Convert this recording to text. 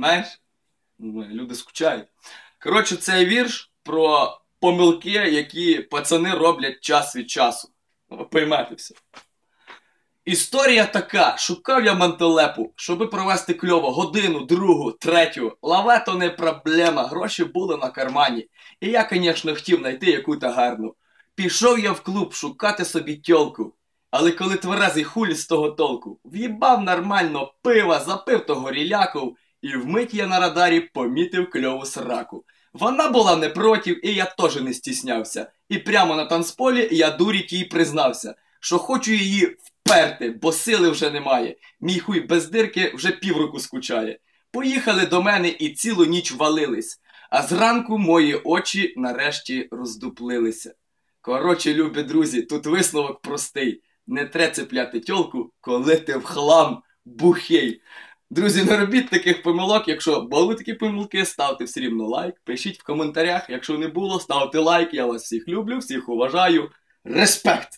Знаєш? Ну, Люди скучають. Коротше, цей вірш про помилки, які пацани роблять час від часу. Ну, Ви поймете все. Історія така: шукав я мантелепу, щоби провести кльово годину, другу, третю. Лаве то не проблема, гроші були на кармані. І я, звісно, хотів знайти яку-то гарну. Пішов я в клуб шукати собі тьолку. Але коли тверезий хулі з того толку, в'їбав нормально пива, запив того ріляку, і вмить я на радарі помітив кльову сраку. Вона була не против, і я теж не стіснявся. І прямо на танцполі я дуріть їй признався, що хочу її вперти, бо сили вже немає. Мій хуй без дирки вже півроку скучає. Поїхали до мене і цілу ніч валились, а зранку мої очі нарешті роздуплилися. Коротше, любі друзі, тут висновок простий. Не тре цепляти тьолку, коли ти в хлам бухей. Друзі, не робіть таких помилок. Якщо були такі помилки, ставте все рівно лайк. Пишіть в коментарях. Якщо не було, ставте лайк. Я вас всіх люблю, всіх уважаю. Респект!